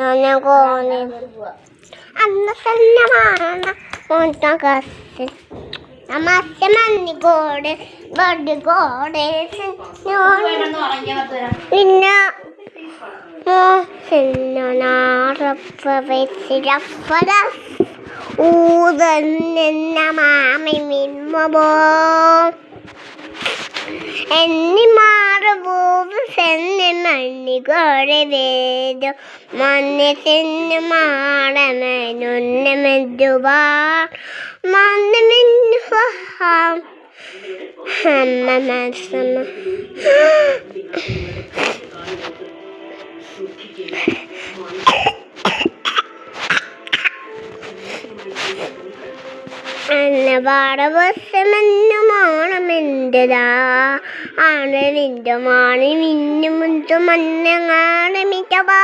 ഞാൻ കോണി അന്ന് സന്നമാണ് മൂന്നാം ക്ലാസ്സിൽ നമസ്തേ മണ്ണിക്കോട് ബഡിക്കോട് പിന്നെ ഊതന്ന മാമി മിന്മോ എന്നി മാറുപോവ് സെന്ന് മണ്ണിക്കോട് വേദു മണ്ണ് സെന്ന് മാടമനുന്ന മെതുവാ മണ്ണ് മിന്നുവാ അമ്മ അന്നപാടവസമെന്നുമാണമെന്റെതാ ആണ് നിന്റെ മാണി മിന്നു മുന്തു മഞ്ഞങ്ങാണ് മിറ്റവാ